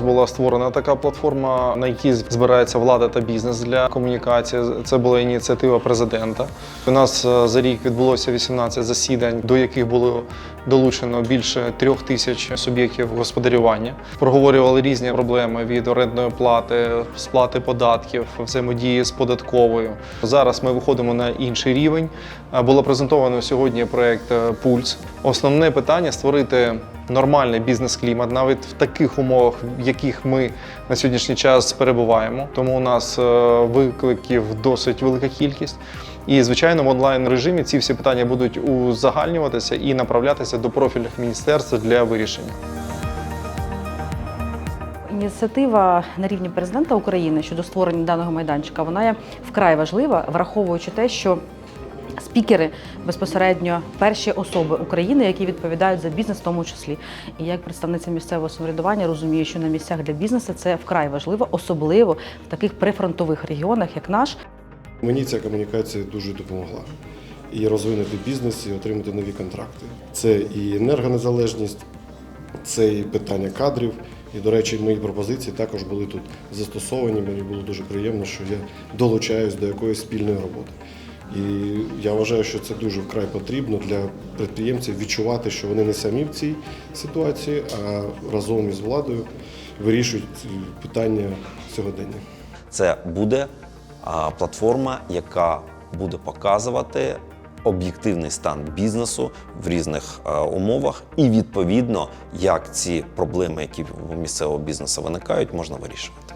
була створена така платформа, на якій збирається влада та бізнес для комунікації. Це була ініціатива президента. У нас е, за рік відбулося 18 засідань, до яких було долучено більше трьох тисяч суб'єктів господарювання. Проговорювали різні проблеми від орендної плати, сплати податків, взаємодії з податковою. Зараз ми виходимо на інший рівень. Е, Було презентовано сьогодні проект е, Пульс. Основне питання створити нормальний бізнес-клімат, навіть в таких умовах, в яких ми на сьогоднішній час перебуваємо. Тому у нас е, викликів досить велика кількість. І, звичайно, в онлайн режимі ці всі питання будуть узагальнюватися і направлятися до профільних міністерств для вирішення. Ініціатива на рівні президента України щодо створення даного майданчика вона є вкрай важлива, враховуючи те, що спікери безпосередньо перші особи України, які відповідають за бізнес, в тому числі. І як представниця місцевого самоврядування розумію, що на місцях для бізнесу це вкрай важливо, особливо в таких прифронтових регіонах, як наш. Мені ця комунікація дуже допомогла. І розвинути бізнес, і отримати нові контракти. Це і енергонезалежність, це і питання кадрів. І, до речі, мої пропозиції також були тут застосовані. Мені було дуже приємно, що я долучаюсь до якоїсь спільної роботи. І я вважаю, що це дуже вкрай потрібно для підприємців відчувати, що вони не самі в цій ситуації, а разом із владою вирішують питання сьогодення. Це буде платформа, яка буде показувати об'єктивний стан бізнесу в різних умовах, і відповідно, як ці проблеми, які в місцевого бізнесу виникають, можна вирішувати.